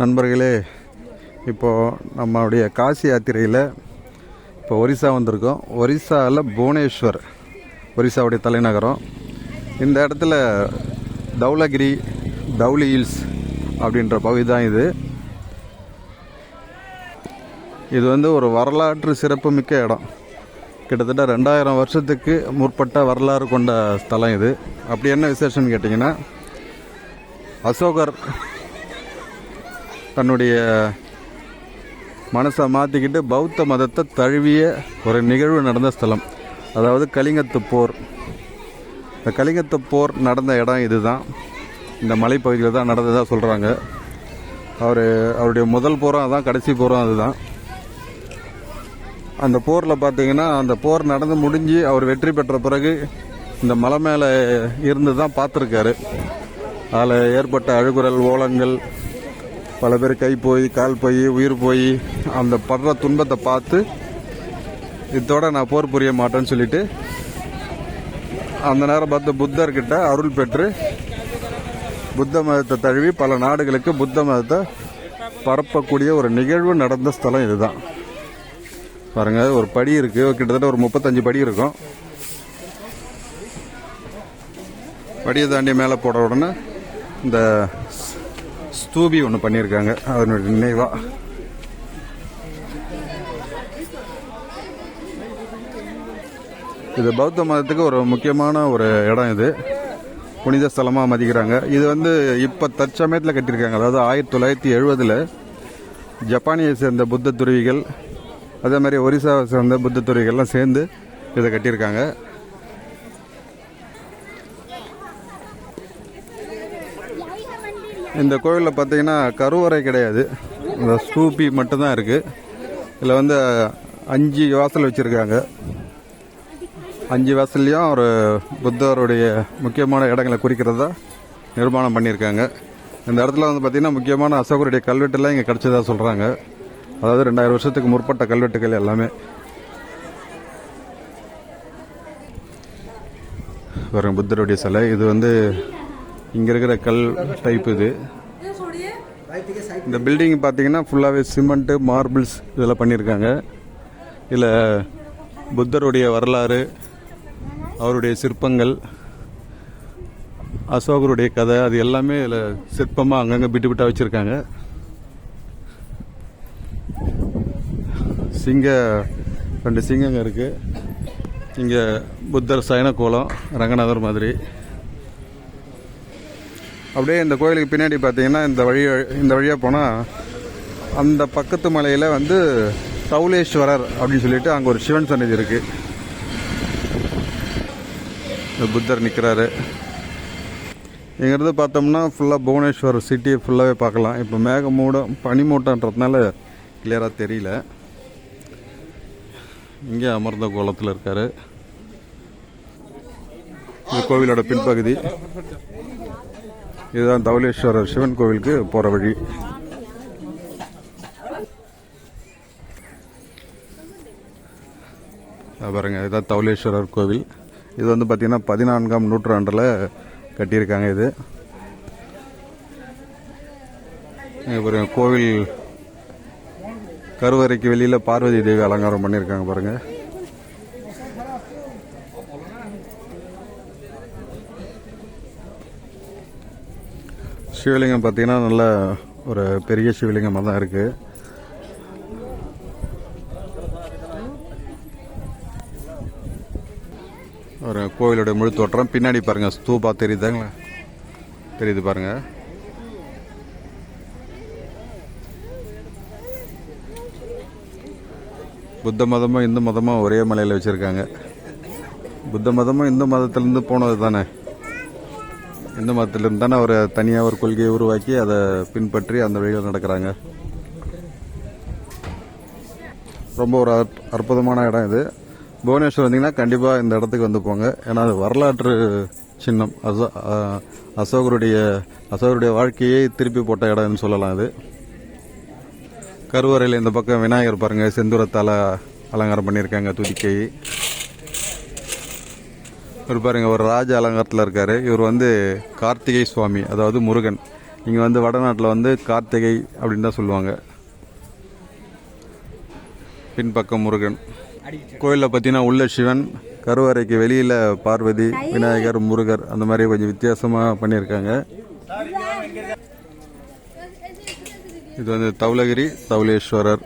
நண்பர்களே இப்போது நம்மளுடைய காசி யாத்திரையில் இப்போ ஒரிசா வந்திருக்கோம். ஒரிசாவில் புவனேஸ்வர் ஒரிசாவுடைய தலைநகரம். இந்த இடத்துல தௌலகிரி தௌலி ஹில்ஸ் அப்படின்ற பகுதி தான் இது. இது வந்து ஒரு வரலாற்று சிறப்புமிக்க இடம். கிட்டத்தட்ட ரெண்டாயிரம் வருஷத்துக்கு முற்பட்ட வரலாறு கொண்ட ஸ்தலம் இது. அப்படி என்ன விசேஷம்னு கேட்டிங்கன்னா அசோகர் தன்னுடைய மனசை மாற்றிக்கிட்டு பௌத்த மதத்தை தழுவிய ஒரு நிகழ்வு நடந்த ஸ்தலம். அதாவது கலிங்கத்து போர். இந்த கலிங்கத்து போர் நடந்த இடம் இதுதான். இந்த மலைப்பகுதியில் தான் நடந்ததாக சொல்கிறாங்க அவர் அவருடைய முதல் போரும் அதுதான் கடைசி போரும் அதுதான். அந்த போரில் பார்த்தீங்கன்னா அந்த போர் நடந்து முடிஞ்சு அவர் வெற்றி பெற்ற பிறகு இந்த மலை மேலே இருந்து தான் பார்த்துருக்காரு. அதில் ஏற்பட்ட அழுகுரல் ஓலங்கள் பல பேர் கை போய் கால் போய் உயிர் போய் அந்த படுற துன்பத்தை பார்த்து இதோட நான் போர் புரிய மாட்டேன்னு சொல்லிட்டு அந்த நேரம் பார்த்து புத்தர்கிட்ட அருள் பெற்று புத்த மதத்தை தழுவி பல நாடுகளுக்கு புத்த மதத்தை பரப்பக்கூடிய ஒரு நிகழ்வு நடந்த ஸ்தலம் இதுதான். பாருங்க ஒரு படி இருக்குது கிட்டத்தட்ட ஒரு முப்பத்தஞ்சு படி இருக்கும். படியை தாண்டி மேலே போட உடனே இந்த ஸ்தூபி ஒன்று பண்ணியிருக்காங்க. அதனுடைய நினைவாக இது பௌத்த மதத்துக்கு ஒரு முக்கியமான ஒரு இடம் இது. புனித ஸ்தலமாக மதிக்கிறாங்க. இது வந்து இப்போ தற்சமயத்தில் கட்டியிருக்காங்க. அதாவது ஆயிரத்தி தொள்ளாயிரத்தி எழுபதில் ஜப்பானியை சேர்ந்த புத்த துறவிகள் அதே மாதிரி ஒரிசாவை சேர்ந்த புத்த துறவிகள்லாம் சேர்ந்து இதை கட்டியிருக்காங்க. இந்த கோவிலில் பார்த்தீங்கன்னா கருவறை கிடையாது. இந்த ஸ்தூபி மட்டும்தான் இருக்குது இதில் வந்து அஞ்சு வாசல் வச்சுருக்காங்க. அஞ்சு வாசல்லையும் ஒரு புத்தருடைய முக்கியமான இடங்களை குறிக்கிறதா நிர்மாணம் பண்ணியிருக்காங்க. இந்த இடத்துல வந்து பார்த்திங்கன்னா முக்கியமான அசோகருடைய கல்வெட்டுலாம் இங்கே கிடச்சதாக சொல்கிறாங்க அதாவது ரெண்டாயிரம் வருஷத்துக்கு முற்பட்ட கல்வெட்டுகள் எல்லாமே. பாருங்க புத்தருடைய சிலை. இது வந்து இங்கே இருக்கிற கல் டைப் இது. இந்த பில்டிங் பார்த்தீங்கன்னா ஃபுல்லாகவே சிமெண்ட்டு மார்பிள்ஸ் இதெல்லாம் பண்ணியிருக்காங்க இதில் புத்தருடைய வரலாறு அவருடைய சிற்பங்கள் அசோகருடைய கதை அது எல்லாமே இதில் சிற்பமாக அங்கங்கே விட்டு விட்டா வச்சுருக்காங்க. சிங்க ரெண்டு சிங்கங்க இருக்குது இங்கே புத்தர் சயன கோலம் ரங்கநாதர் மாதிரி. அப்படியே இந்த கோயிலுக்கு பின்னாடி பார்த்தீங்கன்னா இந்த வழி இந்த வழியாக போனால் அந்த பக்கத்து மலையில் வந்து தௌலேஸ்வரர் அப்படின்னு சொல்லிட்டு அங்கே ஒரு சிவன் சன்னதி இருக்குது புத்தர் நிற்கிறாரு இங்கேருந்து பார்த்தோம்னா ஃபுல்லாக புவனேஸ்வர் சிட்டியை ஃபுல்லாகவே பார்க்கலாம். இப்போ மேகமூடம் பனிமூட்டன்றதுனால கிளியராக தெரியல. இங்கே அமர்ந்த கோலத்தில் இருக்கார். இது கோவிலோட பின்பகுதி. இதுதான் தவளேஸ்வரர் சிவன் கோவிலுக்கு போகிற வழி. பாருங்க இதுதான் தவளேஸ்வரர் கோவில். இது வந்து பார்த்தீங்கன்னா பதினான்காம் நூற்றாண்டில் கட்டியிருக்காங்க இது. பாருங்க கோவில் கருவறைக்கு வெளியில் பார்வதி தேவி அலங்காரம் பண்ணியிருக்காங்க பாருங்கள் சிவலிங்கம் பார்த்தீங்கன்னா நல்ல ஒரு பெரிய சிவலிங்கமாக தான் இருக்குது ஒரு கோவிலுடைய முழு தோற்றம். பின்னாடி பாருங்க ஸ்தூபா தெரியுதாங்களா தெரியுது பாருங்க. புத்த மதமும் இந்து மதமும் ஒரே மலையில் வச்சுருக்காங்க. புத்த மதமும் இந்து மதத்திலேருந்து போனது தானே இந்த மதத்திலிருந்து தானே ஒரு தனியாக ஒரு கொள்கையை உருவாக்கி அதை பின்பற்றி அந்த வழியில் நடக்கிறாங்க. ரொம்ப ஒரு அற்புதமான இடம் இது. புவனேஸ்வர் வந்தீங்கன்னா கண்டிப்பாக இந்த இடத்துக்கு வந்து போங்க. ஏன்னா அது வரலாற்று சின்னம். அசோ அசோகருடைய அசோகருடைய வாழ்க்கையை திருப்பி போட்ட இடம்னு சொல்லலாம் இது. கருவறையில் இந்த பக்கம் விநாயகர் பாருங்கள் செந்தூரத்தால் அலங்காரம் பண்ணியிருக்காங்க துதிக்கை இவர் பாருங்க ஒரு ராஜ அலங்காரத்தில் இருக்காரு. இவர் வந்து கார்த்திகை சுவாமி அதாவது முருகன். இங்கே வந்து வடநாட்டில் வந்து கார்த்திகை அப்படின்னு தான் சொல்லுவாங்க. பின்பக்கம் முருகன். கோயிலில் பார்த்தீங்கன்னா உள்ள சிவன் கருவறைக்கு வெளியில் பார்வதி விநாயகர் முருகர் அந்த மாதிரி கொஞ்சம் வித்தியாசமாக பண்ணியிருக்காங்க. இது வந்து தௌலகிரி தௌலேஸ்வரர்.